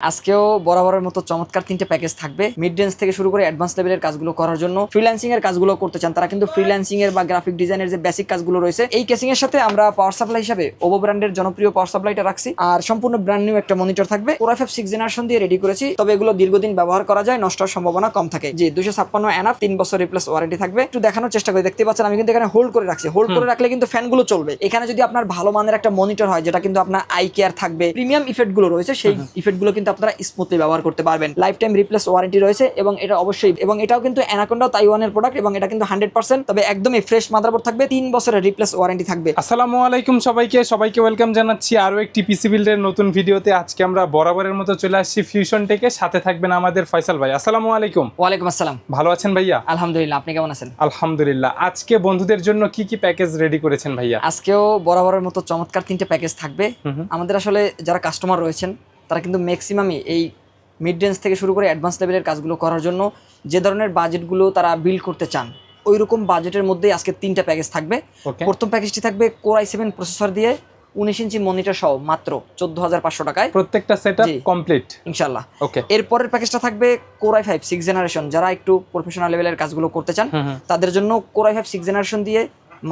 আজকেও বরাবরের মতো চমৎকার তিনটে প্যাকেজ থাকবে। মিড রেঞ্জ থেকে শুরু করে অ্যাডভান্স লেভেলের কাজগুলো করার জন্য। ফ্রিল্যান্সিং এর কাজগুলো করতে চান তারা কিন্তু ফ্রিল্যান্সিং এর বা গ্রাফিক ডিজাইনের যে বেসিক কাজগুলো রয়েছে এই কেসিং এর সাথে আমরা পাওয়ার সাপ্লাই হিসাবে ওভো ব্র্যান্ডের জনপ্রিয় পাওয়ার সাপ্লাইটা রাখছি। আর সম্পূর্ণ ব্র্যান্ড নিউ একটা মনিটর থাকবে। ওরাফ সিক্স জেনারেশন দিয়ে রেডি করেছি তবে এগুলো দীর্ঘদিন ব্যবহার করা যায় নষ্ট হওয়ার সম্ভাবনা কম থাকে। যে দুশো ছাপ্পান্ন এনাফ তিন বছর রিপ্লেস ওয়ারেন্টি থাকবে। একটু দেখানোর চেষ্টা করে দেখতে পাচ্ছেন আমি কিন্তু এখানে হোল্ড করে রাখছি। হোল্ড করে রাখলে কিন্তু ফ্যানগুলো চলবে। এখানে যদি আপনার ভালো মানের একটা মনিটর হয় যেটা কিন্তু আপনার আই কেয়ার থাকবে প্রিমিয়াম ইফেক্টগুলো রয়েছে সেই ইফেক্টগুলো কিন্তু আপনারা স্মুথলি ব্যবহার করতে পারবেন। লাইফ টাইম রিপ্লেস ওয়ারেন্টি রয়েছে এবং এটা অবশ্যই এবং এটাও কিন্তু অ্যানাকোন্ডা তাইওয়ানের প্রোডাক্ট এবং এটা কিন্তু হান্ড্রেড পার্সেন্ট তবে একদমই ফ্রেশ মাদারবোর্ড থাকবে তিন বছরের রিপ্লেস ওয়ারেন্টি থাকবে। আসসালামু আলাইকুম সবাইকে সবাইকে ওয়েলকাম জানাচ্ছি আরও একটি পিসি বিল্ডের নতুন ভিডিওতে। আজকে আমরা বরাবরের মতো চলে আসছি ফিউশন টেকে সাথে থাকবেন আমাদের ফয়সাল ভাই। আসসালামু আলাইকুম। ওয়ালাইকুম আসসালাম। ভালো আছেন ভাইয়া? আলহামদুলিল্লাহ আপনি কেমন আছেন? আলহামদুলিল্লাহ। আজকে বন্ধুদের জন্য কি কি প্যাকেজ রেডি করেছেন ভাইয়া? আজকেও বরাবরের মতো চমৎকার তিনটে প্যাকেজ থাকবে। আমাদের আসলে যারা কাস্টমার রয়েছেন তারা কিন্তু ম্যাক্সিমামই এই মিড রেঞ্জ থেকে শুরু করে অ্যাডভান্স লেভেলের কাজগুলো করার জন্য যে ধরনের বাজেটগুলো তারা বিল্ড করতে চান ওই রকম বাজেটের মধ্যেই আজকে তিনটা প্যাকেজ থাকবে। প্রথম প্যাকেজটি থাকবে কোরাই সেভেন প্রসেসর দিয়ে উনিশ ইঞ্চি মনিটর সহ মাত্র চোদ্দ হাজার পাঁচশো টাকায়। প্রত্যেকটা সেট। কমপ্লিট ইনশাল্লাহ ওকে এরপরের প্যাকেজটা থাকবে কোরাই ফাইভ সিক্স জেনারেশন যারা একটু প্রফেশনাল লেভেলের কাজগুলো করতে চান তাদের জন্য কোরাই ফাইভ সিক্স জেনারেশন দিয়ে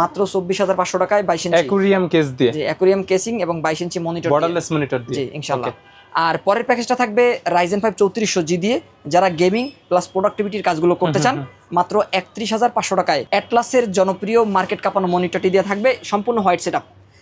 মাত্র চব্বিশ হাজার পাঁচশো টাকায় বাইশ ইঞ্চি। অ্যাকুরিয়াম কেস দিয়ে? অ্যাকুরিয়াম কেসিং এবং বাইশ ইঞ্চি মনিটর বর্ডারলেস মনিটর দিয়ে। ইনশাল্লাহ. আর পরের প্যাকেজটা থাকবে রাইজেন ফাইভ চৌত্রিশশো জি দিয়ে যারা গেমিং প্লাস প্রোডাক্টিভিটির কাজগুলো করতে চান মাত্র একত্রিশ হাজার পাঁচশো টাকায়। অ্যাটলাসের জনপ্রিয় মার্কেট কাঁপানো মনিটরটি দিয়ে থাকবে সম্পূর্ণ হোয়াইট সেট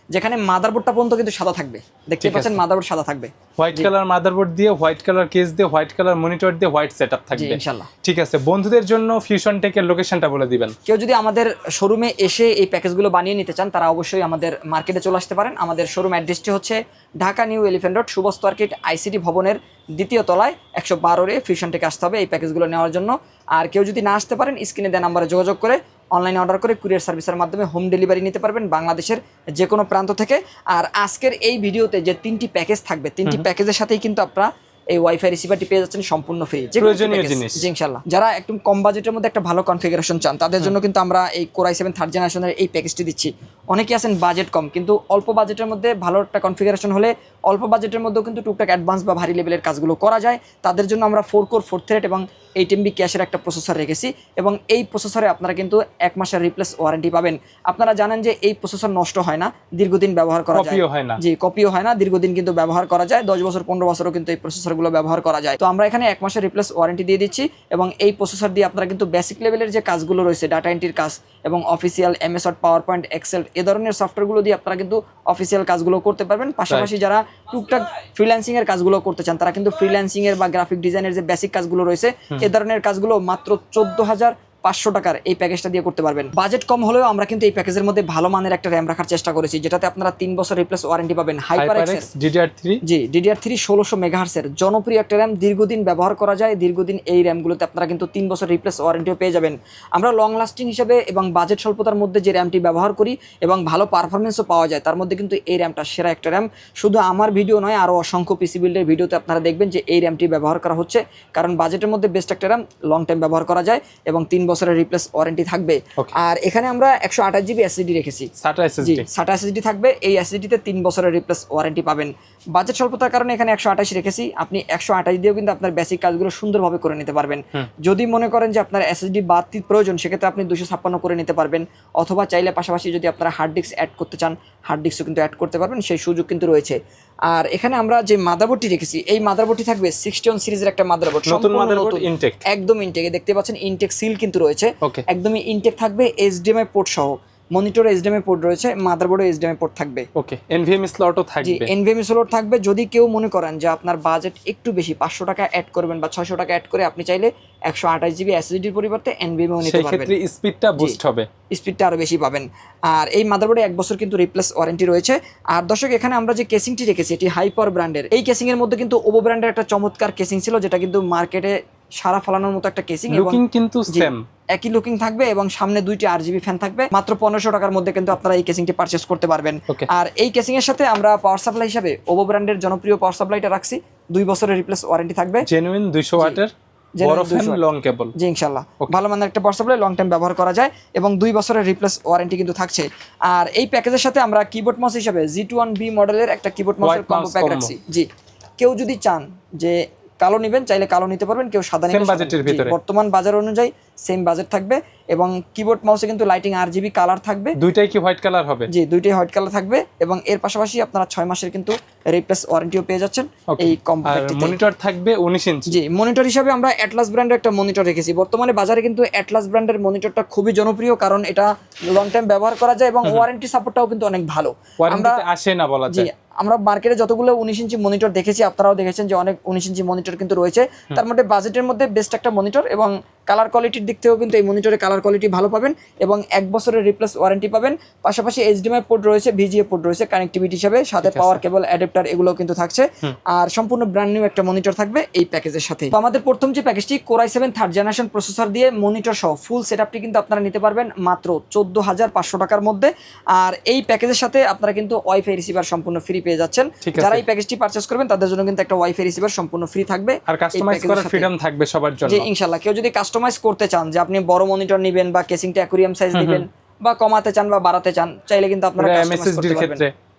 যেখানে মাদারবোর্ডটা পর্যন্ত কিন্তু সাদা থাকবে। দেখতে পাচ্ছেন মাদারবোর্ড সাদা থাকবে। হোয়াইট কালার মাদারবোর্ড দিয়ে হোয়াইট কালার কেস দিয়ে হোয়াইট কালার মনিটর দিয়ে হোয়াইট সেটআপ থাকবে। ইনশাল্লাহ ঠিক আছে বন্ধুদের জন্য ফিউশন টেকের লোকেশনটা বলে দিবেন। কেউ যদি আমাদের শোরুমে এসে এই প্যাকেজগুলো বানিয়ে নিতে চান তারা অবশ্যই আমাদের মার্কেটে চলে আসতে পারেন। আমাদের শোরুম অ্যাড্রেসটি হচ্ছে ঢাকা নিউ এলিফেন্ট রোড সুবস্ত মার্কেট আইসিটি ভবনের দ্বিতীয় তলায় একশো বারোরে ফিউশন থেকে আসতে হবে এই প্যাকেজগুলো নেওয়ার জন্য। আর কেউ যদি না আসতে পারেন স্ক্রিনে দেওয়া নাম্বারে যোগাযোগ করে অনলাইনে অর্ডার করে কুরিয়ার সার্ভিসের মাধ্যমে হোম ডেলিভারি নিতে পারবেন বাংলাদেশের যে কোনো প্রান্ত থেকে। আর আজকের এই ভিডিওতে যে তিনটি প্যাকেজ থাকবে তিনটি প্যাকেজের সাথেই কিন্তু আপনারা এই ওয়াইফাই রিসিভারটি পেয়ে যাচ্ছেন সম্পূর্ণ ফ্রি প্রয়োজনীয় জিনিস। জি ইনশাল্লাহ যারা একটু কম বাজেটের মধ্যে একটা ভালো কনফিগারেশন চান তাদের জন্য কিন্তু আমরা এই কোরাই সেভেন থার্ড জেনারেশনের এই প্যাকেজটি দিচ্ছি। অনেকে আছেন বাজেট কম কিন্তু অল্প বাজেটের মধ্যে ভালো একটা কনফিগারেশন হলে অল্প বাজেটের মধ্যেও কিন্তু টুকটাক অ্যাডভান্স বা ভারী লেভেলের কাজগুলো করা যায়। তাদের জন্য আমরা ফোর কোর ফোর থ্রেড এবং এইট এমবি ক্যাশের একটা প্রসেসর রেখেছি এবং এই প্রসেসরে আপনারা কিন্তু এক মাসের রিপ্লেস ওয়ারেন্টি পাবেন। আপনারা জানেন যে এই প্রসেসর নষ্ট হয় না দীর্ঘদিন ব্যবহার করা যায়। হয় না। জি কপিও হয় না দীর্ঘদিন কিন্তু ব্যবহার করা যায়। দশ বছর পনেরো বছরও কিন্তু এই প্রসেসরগুলো ব্যবহার করা যায়। তো আমরা এখানে এক মাসের রিপ্লেস ওয়ারেন্টি দিয়ে দিচ্ছি এবং এই প্রসেসর দিয়ে আপনারা কিন্তু বেসিক লেভেলের যে কাজগুলো রয়েছে ডাটা এন্ট্রির কাজ এবং official MS Word PowerPoint Excel এ ধরনের সফটওয়্যারগুলো দিয়ে আপনারা কিন্তু অফিসিয়াল কাজগুলো করতে পারবেন। পাশাপাশি যারা টুকটাক ফ্রিল্যান্সিংয়ের কাজগুলো করতে চান তারা কিন্তু ফ্রিল্যান্সিংয়ের বা গ্রাফিক ডিজাইনের যে বেসিক কাজগুলো রয়েছে এ ধরনের কাজগুলো মাত্র চোদ্দ হাজার পাঁচশো টাকার এই প্যাকেজটা দিয়ে করতে পারবেন। বাজেট কম হলেও আমরা কিন্তু এই প্যাকেজের মধ্যে ভালো মানের একটা র্যাম রাখার চেষ্টা করেছি যেটাতে আপনারা তিন বছর রিপ্লেস ওয়ারেন্টি পাবেন। Hyper HyperX DDR three G DDR three ষোলোশো মেগাহার্সের জনপ্রিয় একটা র্যাম দীর্ঘদিন ব্যবহার করা যায় দীর্ঘদিন এই র্যামগুলোতে আপনারা কিন্তু তিন বছর রিপ্লেস ওয়ারেন্টিও পেয়ে যাবেন। আমরা লং লাস্টিং হিসেবে এবং বাজেট স্বল্পতার মধ্যে যে র্যামটি ব্যবহার করি এবং ভালো পারফরমেন্সও পাওয়া যায় তার মধ্যে কিন্তু এই র্যামটা সেরা একটা র্যাম শুধু আমার ভিডিও নয় আরও অসংখ্য পিসি বিল্ডের ভিডিওতে আপনারা দেখবেন যে এই র্যামটি ব্যবহার করা হচ্ছে। কারণ বাজেটের মধ্যে বেস্ট একটা র্যাম লং টাইম ব্যবহার করা যায় এবং তিন বছরের রিপ্লেস ওয়ারেন্টি থাকবে। আর এখানে আমরা একশো আঠাশ জিবি এসএসডি রেখেছি। সাটা এসএসডি থাকবে। এই এসএসডিতে তিন বছরের রিপ্লেস ওয়ারেন্টি পাবেন। বাজেট স্বল্পতার কারণে এখানে একশো আঠাশ রেখেছি। আপনি একশো আঠাশ দিয়েও কিন্তু আপনার বেসিক কাজগুলো সুন্দরভাবে করে নিতে পারবেন। যদি মনে করেন যে আপনার এসএসডি বাদ প্রয়োজন সেক্ষেত্রে আপনি দুশো ছাপ্পান্ন করে নিতে পারবেন। অথবা চাইলে পাশাপাশি যদি আপনারা হার্ড ডিস্ক অ্যাড করতে চান হার্ড ডিস্কও কিন্তু অ্যাড করতে পারবেন। সেই সুযোগ কিন্তু রয়েছে। আর এখানে আমরা যে মাদারবোর্ডটি রেখেছি এই মাদারবোর্ডটি থাকবে সিক্সটি সিরিজের একটা মাদারবোর্ড নতুন ইনটেক একদম ইনটেক দেখতে পাচ্ছেন ইনটেক সিল কিন্তু রয়েছে। একদমই ইনটেক থাকবে এইচডিএমআই পোর্ট সহ। মনিটরে এইচডিএমআই পোর্ট রয়েছে মাদারবোর্ডে এইচডিএমআই পোর্ট থাকবে। ওকে এনভিএমই স্লটও জি থাকবে এনভিএমই সোলার থাকবে। যদি কেউ মনে করেন যে আপনার বাজেট একটু বেশি পাঁচশো টাকা অ্যাড করবেন বা ছয়শো টাকা অ্যাড করে আপনি চাইলে একশো আঠাশ জিবি এসএসডির পরিবর্তে এনভিএমও নিতে সেই পারবেন ক্ষেত্রে স্পিডটা বুস্ট হবে। স্পিডটা আরও বেশি পাবেন। আর এই মাদারবোর্ডে এক বছর কিন্তু রিপ্লেস ওয়ারেন্টি রয়েছে। আর দর্শক এখানে আমরা যে কেসিংটি রেখেছি এটি হাইপার ব্র্যান্ডের এই কেসিং এর মধ্যে কিন্তু ওভো ব্র্যান্ডের একটা চমৎকার কেসিং ছিল যেটা কিন্তু মার্কেটে সারা ফলানোর মতো একটা কেসিং লুকিং কিন্তু। সেম একই লুকিং থাকবে এবং সামনে দুইটি আর জিবি ফ্যান থাকবে। মাত্র পনেরোশো টাকার মধ্যে কিন্তু আপনারা এই কেসিংটি পারচেস করতে পারবেন। আর এই কেসিং এর সাথে আমরা পাওয়ার সাপ্লাই হিসাবে ওভো ব্র্যান্ডের জনপ্রিয় পাওয়ার সাপ্লাইটা রাখছি। দুই বছরের রিপ্লেস ওয়ারেন্টি থাকবে। জেনুইন দুইশো ওয়াটের Genuine বড় 200 ফ্যান watt। লং কেবল জি ইনশাল্লাহ ভালো মানের একটা পাওয়ার সাপ্লাই লং টাইম ব্যবহার করা যায় এবং দুই বছরের রিপ্লেস ওয়ারেন্টি কিন্তু থাকছে। আর এই প্যাকেজের সাথে আমরা কিবোর্ড মাউস হিসাবে জি টু ওয়ান বি মডেলের একটা কিবোর্ড মাউসের কম্বো প্যাক রাখছি। জি। কেউ যদি চান যে কালো নেবেন চাইলে কালো নিতে পারবেন কেউ সাদা নেবেন বাজেটের ভিতরে। বর্তমান বাজার অনুযায়ী সেম বাজেট থাকবে এবং কিবোর্ড মাউসে কিন্তু লাইটিং আর জিবি কালার থাকবে। দুইটাই কি হোয়াইট কালার হবে? জি দুইটাই হোয়াইট কালার থাকবে এবং এর পাশাপাশি আপনারা ছয় মাসের কিন্তু রিপ্লেস ওয়ারেন্টিও পেয়ে যাচ্ছেন। এই কম্প্যাক্টটিতে মনিটর থাকবে উনিশ ইঞ্চি জি মনিটর হিসাবে আমরা অ্যাটলাস ব্র্যান্ডের একটা মনিটর রেখেছি। বর্তমানে বাজারে কিন্তু অ্যাটলাস ব্র্যান্ডের মনিটরটা খুবই জনপ্রিয় কারণ এটা লং টাইম ব্যবহার করা যায় এবং ওয়ারেন্টি সাপোর্টটাও কিন্তু অনেক ভালো। আমরা আসে না বলা যায়। আমরা মার্কেটে যতগুলো উনিশ ইঞ্চি মনিটর দেখেছি আপনারাও দেখেছেন যে অনেক উনিশ ইঞ্চি মনিটর কিন্তু রয়েছে। তার মধ্যে বাজেটের মধ্যে বেস্ট একটা মনিটর এবং কালার কোয়ালিটির দিক থেকেও কিন্তু এই মনিটরে কালার কোয়ালিটি ভালো পাবেন এবং এক বছরের রিপ্লেস ওয়ারেন্টি পাবেন। পাশাপাশি এইচডিএমআই পোর্ট রয়েছে ভিজিএ পোর্ট রয়েছে কানেক্টিভিটি হিসাবে সাথে পাওয়ার কেবল অ্যাডাপ্টার এগুলো কিন্তু থাকছে। আর সম্পূর্ণ ব্র্যান্ড নিউ একটা মনিটর থাকবে এই প্যাকেজের সাথে তো আমাদের প্রথম যে প্যাকেজটি core i seven third generation processor দিয়ে মনিটর সহ ফুল সেটআপটি কিন্তু আপনারা নিতে পারবেন মাত্র চোদ্দ হাজার পাঁচশো টাকার মধ্যে। আর এই প্যাকেজের সাথে আপনারা কিন্তু ওয়াইফাই রিসিভার সম্পূর্ণ ফ্রি পেয়ে যাচ্ছেন। যারা এই প্যাকেজটি পারচেস করবেন তাদের জন্য কিন্তু একটা ওয়াইফাই রিসিভার সম্পূর্ণ ফ্রি থাকবে। আর কাস্টমাইজ করার ফ্রিডম থাকবে সবার জন্য। যে ইনশাল্লাহ কেউ যদি কাস্টমাইজ করতে চান যে আপনি বড় মনিটর নেবেন বা কেসিংটা অ্যাকুরিয়াম সাইজ নেবেন বা কমাতে চান বা বাড়াতে চান চাইলে কিন্তু আপনারা কাস্টমাইজ করতে পারবেন।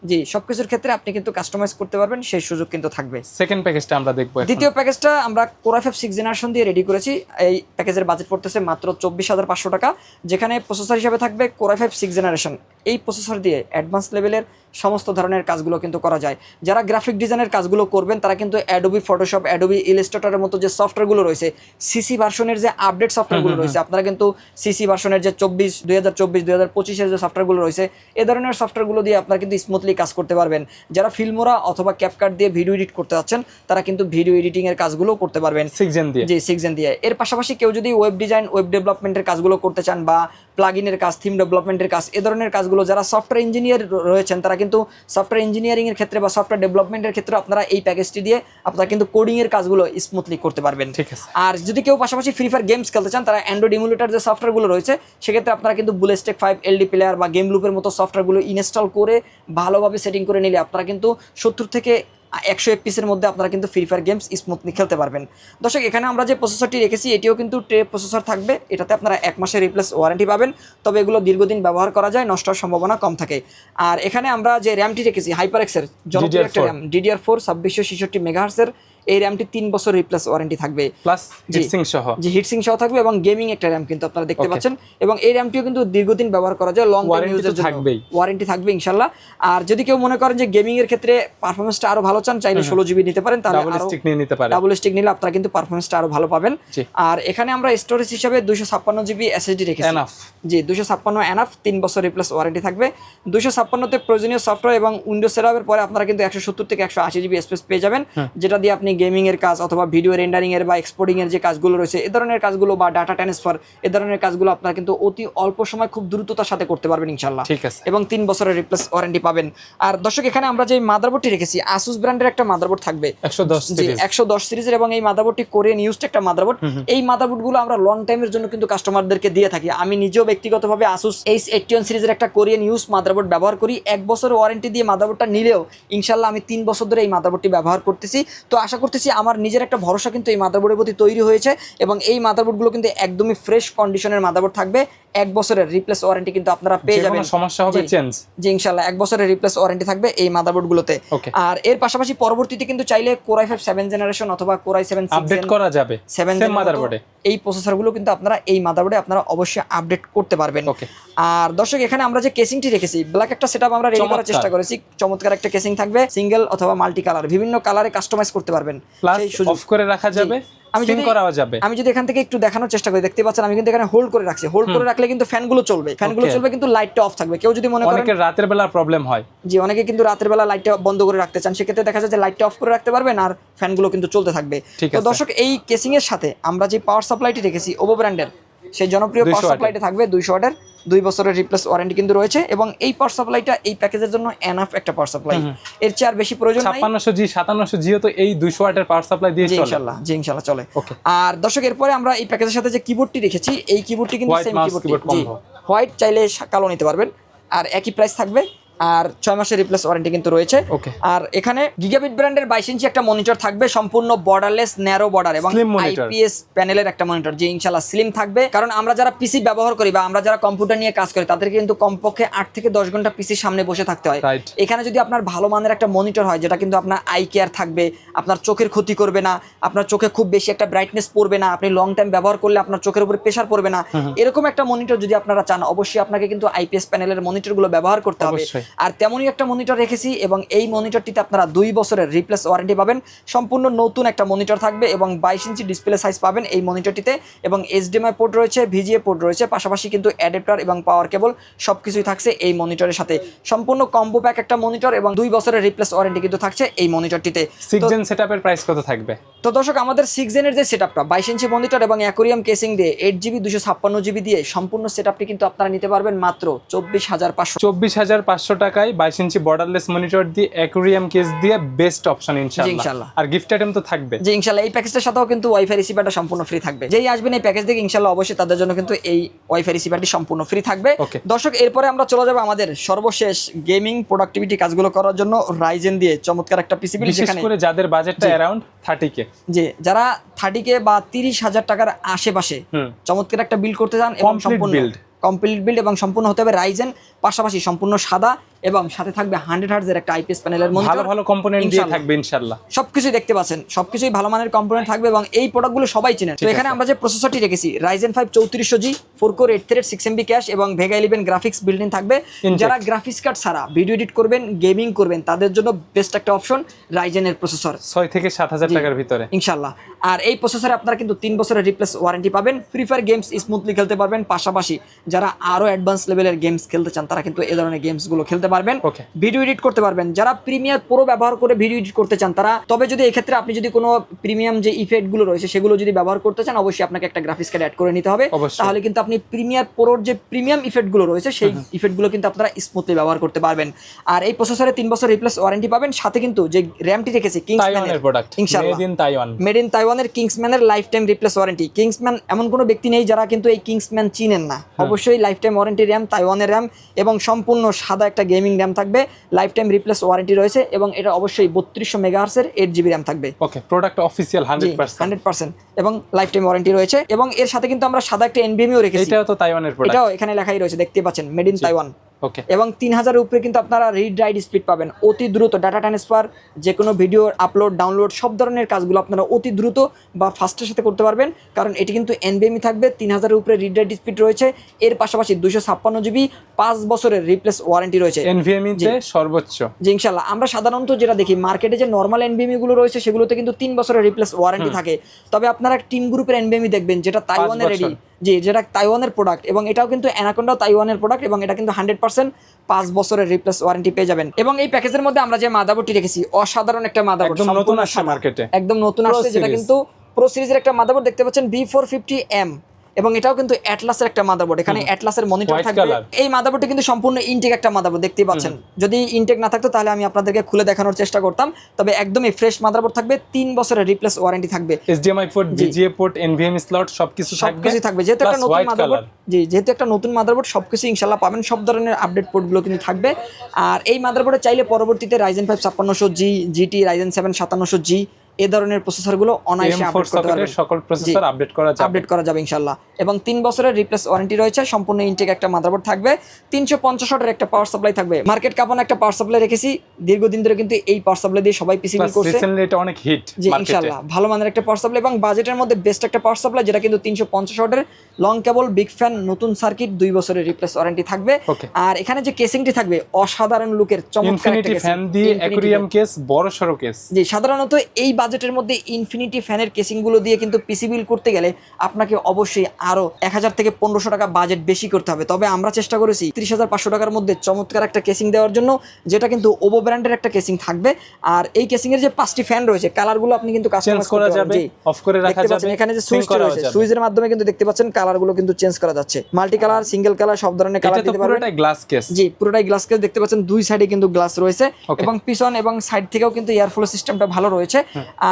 জি সবকিছুর ক্ষেত্রে আপনি কিন্তু কাস্টমাইজ করতে পারবেন সেই সুযোগ কিন্তু থাকবে। সেকেন্ড প্যাকেজটা আমরা দেখব দ্বিতীয় প্যাকেজটা আমরা কোরা সিক্স জেনারেশন দিয়ে রেডি করেছি। এই প্যাকেজের বাজেট পড়তেছে মাত্র চব্বিশ হাজার পাঁচশো টাকা যেখানে প্রসেসর হিসেবে থাকবে কোরা সিক্স জেনারেশন এই প্রসেসর দিয়ে অ্যাডভান্স লেভেলের সমস্ত ধরনের কাজগুলো কিন্তু করা যায়। যারা গ্রাফিক ডিজাইনের কাজগুলো করবেন তারা কিন্তু অ্যাডোবি ফটোশপ অ্যাডোবি ইলাস্ট্রেটরের মতো যে সফটওয়্যারগুলো রয়েছে সিসি ভার্সনের যে আপডেট সফটওয়্যারগুলো রয়েছে আপনারা কিন্তু সিসি ভার্সনের যে চব্বিশ দুই হাজার চব্বিশ দুই হাজার পঁচিশের যে সফটওয়্যারগুলো রয়েছে এ ধরনের সফটওয়্যারগুলো দিয়ে আপনারা কিন্তু স্মুথলি কাজ করতে পারবেন। যারা ফিল্মোরা অথবা ক্যাপকার্ট দিয়ে ভিডিও এডিট করতে যাচ্ছেন তারা কিন্তু ভিডিও এডিটিং এর কাজগুলো করতে পারবেন। সিক্সেন দিয়ে। জি সিক্স দিয়ে। এর পাশাপাশি কেউ যদি ওয়েব ডিজাইন ওয়েব ডেভেলপমেন্টের কাজগুলো করতে চান বা প্লাগইনের কাজ থিম ডেভেলপমেন্টের কাজ এ ধরনের কাজগুলো যারা সফটওয়্যার ইঞ্জিনিয়ার রয়েছেন তারা কিন্তু সফটওয়্যার ইঞ্জিনিয়ারিংয়ের ক্ষেত্রে বা সফটওয়্যার ডেভেলপমেন্টের ক্ষেত্রে আপনারা এই প্যাকেজটি দিয়ে আপনারা কিন্তু কোডিংয়ের কাজগুলো স্মুথলি করতে পারবেন। ঠিক আছে। আর যদি কেউ পাশাপাশি ফ্রি ফায়ার গেমস খেলতে চান তারা অ্যান্ড্রয়েড ইমুলেটার যে সফটওয়্যারগুলো রয়েছে সেক্ষেত্রে আপনারা কিন্তু বুলেস্টেক ফাইভ এলডি প্লেয়ার বা গেম লুপের মতো সফটওয়্যারগুলো ইনস্টল করে ভালোভাবে সেটিং করে নিলে আপনারা কিন্তু সত্তর থেকে একশো এর মধ্যে আপনারা কিন্তু ফ্রি ফায়ার গেমস স্মুথলি খেলতে পারবেন। দর্শক এখানে আমরা যে প্রসেসরটি রেখেছি এটিও কিন্তু ট্রে প্রসেসর থাকবে। এটাতে আপনারা এক মাসের রিপ্লেস ওয়ারেন্টি পাবেন। তবে এগুলো দীর্ঘদিন ব্যবহার করা যায় নষ্ট হওয়ার সম্ভাবনা কম থাকে। আর এখানে আমরা যে র্যামটি রেখেছি হাইপার এক্সের জনপ্রিয় একটা র্যাম ডিডিআর ফোর ছাব্বিশশো ছেষট্টি মেগাহার্সের এই র্যামটি তিন বছর রিপ্লেস ওয়ারেন্টি থাকবে। প্লাস হিটসিং সহ। যে হিটসিং সহ থাকবে এবং গেমিং একটা র্যাম কিন্তু আপনারা দেখতে পাচ্ছেন। এবং এই র্যামটিও কিন্তু দীর্ঘদিন ব্যবহার করা যায় লং ইউজের জন্য। ওয়ারেন্টি থাকবে ইনশাল্লাহ আর যদি কেউ মনে করেন যে গেমিং এর ক্ষেত্রে পারফরমেন্সটা আরও ভালো চান চাইলে ষোলো জিবি নিতে পারেন তাহলে ডাবল স্টিক নিয়ে নিতে পারে। ডাবল স্টিক নিলে আপনারা কিন্তু পারফরমেন্সটা আরও ভালো পাবেন। আর এখানে আমরা স্টোরেজ হিসাবে দুশো ছাপ্পান্ন জিবি এসএসডি রেখেছি। এনাফ জি দুশো ছাপ্পান্ন এনাফ তিন বছর রিপ্লেস ওয়ারেন্টি থাকবে। দুশো ছাপ্পান্নতে প্রয়োজনীয় সফটওয়্যার এবং উইন্ডোজ সেটআপের পরে আপনারা কিন্তু একশো সত্তর থেকে একশো আশি জিবি স্পেস পেয়ে যাবেন। যেটা দিয়ে আপনি গেমিং এর কাজ অথবা ভিডিও রেন্ডারিং এর বা এক্সপোর্টিং এর যে কাজগুলো রয়েছে এ ধরনের কাজগুলো বা ডাটা ট্রান্সফার এ ধরনের কাজগুলো আপনারা কিন্তু অতি অল্প সময় খুব দ্রুততার সাথে করতে পারবেন ইনশাল্লাহ ঠিক আছে। এবং তিন বছরের রিপ্লেস ওয়ারেন্টি পাবেন। আর দর্শক এখানে আমরা যে মাদারবোর্ডটি রেখেছি আসুস ব্র্যান্ডের একটা মাদারবোর্ড থাকবে। একশো দশ সিরিজের এবং এই মাদারবোর্ডটি কোরিয়ান ইউজড একটা মাদারবোর্ড এই মাদারবোর্ডগুলো আমরা লং টাইমের জন্য কিন্তু কাস্টমারদেরকে দিয়ে থাকি। আমি নিজেও ব্যক্তিগতভাবে আসুস এইচ এইটিন সিরিজের একটা কোরিয়ান ইউজ মাদারবোর্ড ব্যবহার করি। এক বছর ওয়ারেন্টি দিয়ে মাদারবোর্ডটা নিলেও ইনশাল্লাহ আমি তিন বছর ধরে এই মাদারবোর্ডটি ব্যবহার করতেছি। তো আশা করতেছি আমার নিজের একটা ভরসা কিন্তু এই মাদারবোর্ডের প্রতি তৈরি হয়েছে এবং এই মাদারবোর্ডগুলো কিন্তু একদমই ফ্রেশ কন্ডিশনের মাদারবোর্ড থাকবে। এক বছরের রিপ্লেস ওয়ারেন্টি কিন্তু আপনারা পেয়ে যাবেন। সমস্যা হবে চেঞ্জ যে ইনশাল্লাহ এক বছরের রিপ্লেস ওয়ারেন্টি থাকবে এই মাদারবোর্ডগুলোতে। আর এর পাশাপাশি পরবর্তীতে কিন্তু চাইলে core i five seven generation অথবা কোরাই সেভেন আপডেট করা যাবে। সেভেন মাদারবোর্ডে এই প্রসেসরগুলো কিন্তু আপনারা এই মাদারবোর্ডে আপনারা অবশ্যই আপডেট করতে পারবেন। ওকে আর দর্শক এখানে আমরা যে কেসিংটি রেখেছি ব্ল্যাক একটা সেটআপ আমরা রেডি করার চেষ্টা করেছি। চমৎকার একটা কেসিং থাকবে সিঙ্গেল অথবা মাল্টি কালার বিভিন্ন কালারে কাস্টমাইজ করতে পারবেন। প্লাস অফ করে রাখা যাবে আমি যদি- করাও যাবে। আমি যদি এখান থেকে একটু দেখানোর চেষ্টা করি দেখতে পাচ্ছেন আমি কিন্তু এখানে হোল্ড করে রাখছি। হোল্ড করে রাখলে কিন্তু ফ্যানগুলো চলবে। ফ্যানগুলো চলবে কিন্তু লাইটটা অফ থাকবে। কেউ যদি মনে করেন অনেকের রাতের বেলা প্রবলেম হয়। জি অনেকে কিন্তু রাতের বেলা লাইটটা বন্ধ করে রাখতে চান। সেক্ষেত্রে দেখা যায় যে লাইটটা অফ করে রাখতে পারবেন আর ফ্যানগুলো কিন্তু চলতে থাকবে। তো দর্শক এই কেসিং এর সাথে আমরা যে পাওয়ার সাপ্লাইটি রেখেছি ওভো ব্র্যান্ডের সেই জনপ্রিয় পাওয়ার সাপ্লাইটা থাকবে দুইশো ওয়াটের দুই বছরের রিপ্লেস ওয়ারেন্টি কিন্তু রয়েছে এবং এই পাওয়ার সাপ্লাইটা এই প্যাকেজের জন্য এনাফ একটা পাওয়ার সাপ্লাই এর চেয়ে আর বেশি প্রয়োজন নাই। ছাপ্পান্নশো জি সাতান্নশো জিও তো এই দুইশো ওয়াটের পাওয়ার সাপ্লাই দিয়ে চলে। ইনশাল্লাহ। জি ইনশাল্লাহ চলে। ওকে আর দর্শক এরপরে আমরা এই প্যাকেজের সাথে যে কিবোর্ডটি রেখেছি এই কিবোর্ডটি কিন্তু সেম কিবোর্ড। হোয়াইট চাইলে কালো নিতে পারবেন। আর একই প্রাইস থাকবে আর ছয় মাসের রিপ্লেস ওয়ারেন্টি কিন্তু রয়েছে। ওকে আর এখানে গিগাবিট ব্র্যান্ডের বাইশ ইঞ্চি একটা মনিটর থাকবে সম্পূর্ণ বর্ডারলেস ন্যারো বর্ডার এবং আইপিএস প্যানেলের একটা মনিটর যে ইনশাল্লাহ স্লিম থাকবে। কারণ আমরা যারা পিসি ব্যবহার করি বা আমরা যারা কম্পিউটার নিয়ে কাজ করি তাদেরকে কিন্তু কমপক্ষে আট থেকে দশ ঘণ্টা পিসির সামনে বসে থাকতে হয়। এখানে যদি আপনার ভালো মানের একটা মনিটর হয় যেটা কিন্তু আপনার আই কেয়ার থাকবে আপনার চোখের ক্ষতি করবে না আপনার চোখে খুব বেশি একটা ব্রাইটনেস পড়বে না আপনি লং টাইম ব্যবহার করলে আপনার চোখের উপরে প্রেশার পড়বে না। এরকম একটা মনিটর যদি আপনারা চান অবশ্যই আপনাকে কিন্তু আইপিএস প্যানেলের মনিটরগুলো ব্যবহার করতে হবে। আর তেমনই একটা মনিটর রেখেছি এবং এই মনিটরটিতে আপনারা দুই বছরের রিপ্লেস ওয়ারেন্টি পাবেন। সম্পূর্ণ নতুন একটা মনিটর থাকবে এবং বাইশ ইঞ্চি ডিসপ্লে সাইজ পাবেন এই মনিটরটিতে এবং এইচডিএমআই পোর্ট রয়েছে ভিজিএ পোর্ট রয়েছে পাশাপাশি কিন্তু অ্যাডাপ্টার এবং পাওয়ার কেবল সব কিছুই থাকছে এই মনিটরের সাথে। সম্পূর্ণ কম্বো প্যাক একটা মনিটর এবং দুই বছরের রিপ্লেস ওয়ারেন্টি কিন্তু থাকছে এই মনিটরটিতে সিক্স জেন সেটআপের প্রাইস কত থাকবে? তো দর্শক আমাদের সিক্স জেনের যে সেটআপটা বাইশ ইঞ্চি মনিটর এবং অ্যাকোরিয়াম কেসিং দিয়ে এইট জিবি দুশো ছাপ্পান্ন জিবি দিয়ে সম্পূর্ণ সেটআপটি কিন্তু আপনারা নিতে পারবেন মাত্র চব্বিশ হাজার পাঁচশো। চব্বিশ হাজার পাঁচশো টাকায় বাইশ ইঞ্চি বর্ডারলেস মনিটর দিয়ে অ্যাকুরিয়াম কেস দিয়ে বেস্ট অপশন ইনশাআল্লাহ। আর গিফট আইটেম তো থাকবে। ইনশাল্লাহ এই প্যাকেজটার সাথেও কিন্তু ওয়াইফাই রিসিভারটা সম্পূর্ণ ফ্রি থাকবে। যেই আসবেন এই প্যাকেজ অবশ্যই তাদের জন্য কিন্তু এই ওয়াইফাই রিসিভারটি সম্পূর্ণ ফ্রি থাকবে। দর্শক এরপরে আমরা চলে যাব আমাদের সর্বশেষ গেমিং প্রোডাক্টিভিটি কাজগুলো করার জন্য রাইজেন দিয়ে চমৎকার একটা পিসিবি বিশেষ যেখানে করে যাদের বাজেটটা অ্যারাউন্ড থার্টি কে যে যারা থার্টি কে বা তিরিশ হাজার টাকার আশেপাশে চমৎকার একটা বিল্ড করতে চান এবং সম্পূর্ণ। কমপ্লিট বিল্ড এবং সম্পূর্ণ হতে হবে রাইজেন পাশাপাশি সম্পূর্ণ সাদা এবং সাথে থাকবে হান্ড্রেড হার্টজের একটা আইপিএস প্যানেলের ভালো ভালো কম্পোনেন্ট দিয়ে থাকবে ইনশাল্লাহ। সবকিছুই দেখতে পাচ্ছেন সবকিছুই ভালো মানের কম্পোনেন্ট থাকবে এবং এই প্রোডাক্টগুলো সবাই চেনেন। তো এখানে আমরা যে প্রসেসরটি রেখেছি রাইজেন ফাইভ চৌত্রিশশো G four core eight thread six MB cache এবং ভেগা ইলেভেন গ্রাফিক্স বিল্ডিং থাকবে। যারা গ্রাফিক্স কার্ড ছাড়া ভিডিও এডিট করবেন গেমিং করবেন তাদের জন্য বেস্ট একটা অপশন রাইজেনের প্রসেসর ছয় থেকে সাত হাজার। টাকার ভিতরে। ইনশাল্লাহ। আর এই প্রসেসরে আপনারা কিন্তু তিন বছরের রিপ্লেস ওয়ারেন্টি পাবেন। ফ্রি ফায়ার গেমস স্মুথলি খেলতে পারবেন। পাশাপাশি যারা আরও অ্যাডভান্স লেভেলের গেমস খেলতে চান তারা কিন্তু এই ধরনের গেমসগুলো খেলতে পারবেন। ওকে ভিডিও এডিট করতে পারবেন। যারা প্রিমিয়ার প্রো ব্যবহার করে ভিডিও এডিট করতে চান তারা তবে যদি এক্ষেত্রে আপনি যদি কোনো প্রিমিয়াম যে ইফেক্টগুলো রয়েছে সেগুলো যদি ব্যবহার করতে চান অবশ্যই আপনাকে একটা গ্রাফিক্স কার্ড অ্যাড করে নিতে হবে। তাহলে কিন্তু আপনি প্রিমিয়ার প্রোর যে প্রিমিয়াম ইফেক্টগুলো রয়েছে সেই ইফেক্টগুলো কিন্তু আপনারা স্মুথলি ব্যবহার করতে পারবেন। আর এই প্রসেসরে তিন বছর রিপ্লেস ওয়ারেন্টি পাবেন সাথে কিন্তু যে র্যামটি রেখেছি তাইওয়ানের Kings product. Made in Taiwan made in তাইওয়ানের কিংসম্যানের life time replace warranty Kingsman এমন কোনো ব্যক্তি নেই যারা কিন্তু এই কিংসম্যান চিনেন না। অবশ্যই লাইফ টাইম ওয়ারেন্টি র্যাম তাইওয়ানের র্যাম এবং সম্পূর্ণ সাদা একটা গেমিং র্যাম থাকবে লাইফ টাইম রিপ্লেস ওয়ারেন্টি রয়েছে এবং এটা অবশ্যই বত্রিশশো মেগাহার্সের এইট জিবি র্যাম থাকবে। Okay product official hundred percent এবং লাইফ টাইম ওয়ারেন্টি রয়েছে এবং এর সাথে কিন্তু আমরা সাদা একটা এনবিএমইও রেখেছি। এটাও তো তাইওয়ানের প্রোডাক্ট এটাও এখানে লেখাই রয়েছে দেখতে পাচ্ছেন মেড ইন তাইওয়ান এবং তিন হাজারের উপরে কিন্তু আপনারা রিড রাইড স্পিড পাবেন। অতি দ্রুত ডাটা ট্রান্সফার যে কোনো ভিডিও আপলোড ডাউনলোড সব ধরনের কাজগুলো আপনারা অতি দ্রুত বা ফাস্টের সাথে করতে পারবেন। কারণ এটি কিন্তু এনবিএমই থাকবে তিন হাজারের উপরে রিড রাইড স্পিড রয়েছে। এর পাশাপাশি দুশো ছাপ্পান্ন জিবি পাঁচ বছরের রিপ্লেস ওয়ারেন্টি রয়েছে। এনভিএমই সর্বোচ্চ। যে ইনশাল্লাহ আমরা সাধারণত যেটা দেখি মার্কেটে যে নর্মাল এনবিএমি গুলো রয়েছে সেগুলোতে কিন্তু তিন বছরের রিপ্লেস ওয়ারেন্টি থাকে। তবে আপনারা টিম গ্রুপের এনবিএমই দেখবেন যেটা তাইওয়ানের রেডি। জি যেটা তাইওয়ানের প্রোডাক্ট এবং এটাও কিন্তু অ্যানাকোন্ডাও তাইওয়ানের প্রোডাক্ট এবং এটা কিন্তু হান্ড্রেড পার্সেন্ট পাঁচ বছরের রিপ্লেস ওয়ারেন্টি পেয়ে যাবেন। এবং এই প্যাকেজের মধ্যে আমরা যে মাদাবোর্ডটি রেখেছি অসাধারণ একটা মাদাবোর্ড নতুন আসছে মার্কেটে একদম নতুন আসছে যেটা কিন্তু প্রো সিরিজের একটা মাদাবোর্ড দেখতে পাচ্ছেন বি ফোর ফিফটি এম এবং এটাও কিন্তু অ্যাটলাসের একটা মাদারবোর্ড এখানে অ্যাটলাসের মনিটর থাকবে। এই মাদাবোর্ডটি কিন্তু সম্পূর্ণ ইনটেক একটা মাদাবোর্ড দেখতেই পাচ্ছেন। যদি ইনটেক না থাকতো তাহলে আমি আপনাদেরকে খুলে দেখানোর চেষ্টা করতাম। তবে একদমই ফ্রেশ মাদাবোর্ড থাকবে তিন বছরের রিপ্লেস ওয়ারেন্টি থাকবে। HDMI port. VGA port NVMe slot সবকিছু থাকবে। সবকিছু থাকবে। যেহেতু একটা নতুন মাদারবোর্ড জি যেহেতু একটা নতুন মাদারবোর্ড সবকিছু ইনশাআল্লাহ পাবেন। সব ধরনের আপডেট পোর্টগুলো কিন্তু থাকবে। আর এই মাদারবোর্ডে চাইলে পরবর্তীতে রাইজেন ফাইভ ছাপ্পান্নশো জি জিটি রাইজেন সেভেন সাতান্নশো জি এ ধরনের প্রসেসরগুলো অনায়াসে আপডেট করতে পারবেন। সকল প্রসেসর আপডেট করা যাবে। আপডেট করা যাবে ইনশাল্লাহ এবং তিন বছরের রিপ্লেস ওয়ারেন্টি রয়েছে সম্পূর্ণ ইনটেক একটা মাদারবোর্ড থাকবে। তিনশো পঞ্চাশ ওয়াটের একটা পাওয়ার সাপ্লাই থাকবে। মার্কেট কাপানো একটা পাওয়ার সাপ্লাই রেখেছি। দীর্ঘদিন ধরে কিন্তু এই পাওয়ার সাপ্লাই দিয়ে সবাই পিসি বিল করছে। রিসেন্টলি এটা অনেক হিট জি মার্কেটে ইনশাল্লাহ ভালো মানের একটা পাওয়ার সাপ্লাই এবং বাজেটের মধ্যে বেস্ট একটা পাওয়ার সাপ্লাই যেটা কিন্তু তিনশো পঞ্চাশ ওয়াটের লং কেবল বিগ ফ্যান নতুন সার্কিট দুই বছরের রিপ্লেস ওয়ারেন্টি থাকবে। আর এখানে যে কেসিংটি থাকবে অসাধারণ লুকের চমৎকার একটা ইনফিনিটি ফ্যান দিয়ে অ্যাকুরিয়াম কেস বড় সড়ো কেস জি সাধারণত এই বাজেটের মধ্যে ইনফিনিটি ফ্যানের কেসিংগুলো দিয়ে কিন্তু পিসি বিল করতে গেলে আপনাকে অবশ্যই আরও এক হাজার থেকে পনেরোশো টাকা বাজেট বেশি করতে হবে। তবে আমরা চেষ্টা করেছি ত্রিশ হাজার পাঁচশো টাকার মধ্যে চমৎকার একটা কেসিং দেওয়ার জন্য যেটা কিন্তু ওভো ব্র্যান্ডের একটা কেসিং থাকবে। আর এই কেসিং এর যে পাঁচটি ফ্যান রয়েছে কালারগুলো আপনি কিন্তু কাস্টমাইজ করা যাবে অফ করে রাখা দেখতে যাবে এখানে যে সুইচ রয়েছে সুইচের মাধ্যমে কিন্তু দেখতে পাচ্ছেন কালারগুলো কিন্তু চেঞ্জ করা যাচ্ছে। মাল্টি কালার সিঙ্গেল কালার সব ধরনের কালার দিতে পারবেন। পুরোটাই গ্লাস কেস জি পুরোটাই গ্লাস কেস দেখতে পাচ্ছেন দুই সাইডে কিন্তু গ্লাস রয়েছে। এবং পিছন এবং সাইড থেকেও কিন্তু এয়ার ফ্লো সিস্টেমটা ভালো রয়েছে।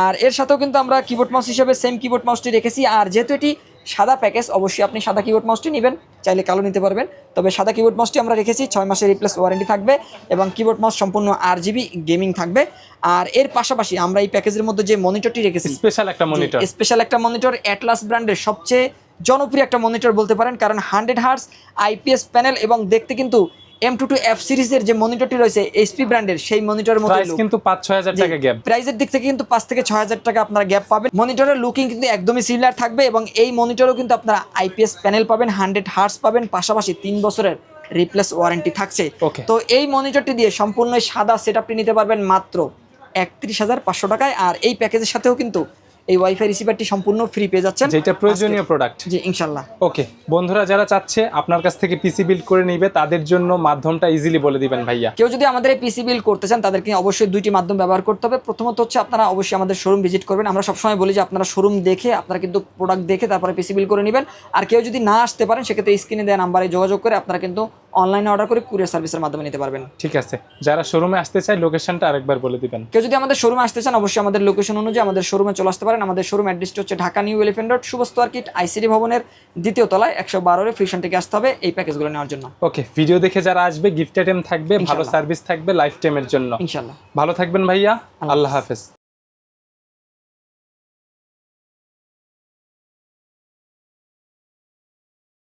আর এর সাথেও কিন্তু আমরা কিবোর্ড মাউস হিসেবে সেম কিবোর্ড মাউসটি রেখেছি। আর যেহেতু এটি সাদা প্যাকেজ অবশ্যই আপনি সাদা কিবোর্ড মাউসটি নেবেন চাইলে কালো নিতে পারবেন। তবে সাদা কিবোর্ড মাউসটি আমরা রেখেছি ছয় মাসের রিপ্লেস ওয়ারেন্টি থাকবে এবং কিবোর্ড মাউস সম্পূর্ণ আর জিবি গেমিং থাকবে। আর এর পাশাপাশি আমরা এই প্যাকেজের মধ্যে যে মনিটরটি রেখেছি স্পেশাল একটা মনিটর স্পেশাল একটা মনিটর অ্যাটলাস ব্র্যান্ডের সবচেয়ে জনপ্রিয় একটা মনিটর বলতে পারেন কারণ হান্ড্রেড হার্স আইপিএস প্যানেল এবং দেখতে কিন্তু এম টু টু এফ সিরিজের যে মনিটরটি রয়েছে এইচপি ব্র্যান্ডের সেই মনিটরের মতো কিন্তু পাঁচ ছয় হাজার টাকা গ্যাপ প্রাইসের দিক থেকে কিন্তু পাঁচ থেকে ছয় হাজার টাকা আপনারা গ্যাপ পাবেন। মনিটরের লুকিং কিন্তু একদমই সিমিলার থাকবে এবং এই মনিটরেও কিন্তু আপনারা আইপিএস প্যানেল পাবেন হান্ড্রেড হার্স পাবেন পাশাপাশি তিন বছরের রিপ্লেস ওয়ারেন্টি থাকছে। তো এই মনিটরটি দিয়ে সম্পূর্ণ সাদা সেটআপটি নিতে পারবেন মাত্র একত্রিশ হাজার পাঁচশো টাকায়। আর এই প্যাকেজের সাথেও কিন্তু এই ওয়াইফাই রিসিভারটি সম্পূর্ণ ফ্রি পেয়ে যাচ্ছেন। যেটা প্রয়োজনীয় প্রোডাক্ট জি ইনশাল্লাহ। ওকে বন্ধুরা যারা চাচ্ছে আপনার কাছ থেকে পিসি বিল্ড করে নিবে তাদের জন্য মাধ্যমটা ইজিলি বলে দিবেন ভাইয়া। কেউ যদি আমাদের এই পিসি বিল করতে চান তাদেরকে অবশ্যই দুইটি মাধ্যম ব্যবহার করতে হবে। প্রথমত হচ্ছে আপনারা অবশ্যই আমাদের শোরুম ভিজিট করবেন। আমরা সবসময় বলি যে আপনারা শোরুম দেখে আপনারা কিন্তু প্রোডাক্ট দেখে তারপরে পিসি বিল করে নেবেন। আর কেউ যদি না আসতে পারেন সেক্ষেত্রে স্ক্রিনে দেওয়া নাম্বারে যোগাযোগ করে আপনারা কিন্তু অনলাইনে অর্ডার করে কুরিয়ার সার্ভিসের মাধ্যমে নিতে পারবেন। ঠিক আছে। যারা শোরুমে আসতে চায় লোকেশনটা আরেকবার বলে দিবেন। কেউ যদি আমাদের শোরুমে আসতে চান অবশ্যই আমাদের লোকেশন অনুযায়ী আমাদের শোরুমে চলে আসতে পারেন। আমাদের শোরুম অ্যাড্রেসটি হচ্ছে ঢাকা নিউ এলিফেন্ট রোড শুভস্ত মার্কেট আইসিডি ভবনের দ্বিতীয় তলায় একশো বারোরে ফিউশন থেকে আসতে হবে এই প্যাকেজগুলো নেওয়ার জন্য। ওকে ভিডিও দেখে যারা আসবে গিফট আইটেম থাকবে ভালো সার্ভিস থাকবে লাইফ টাইমের জন্য। ইনশাল্লাহ। ভালো থাকবেন ভাইয়া আল্লাহ হাফেজ।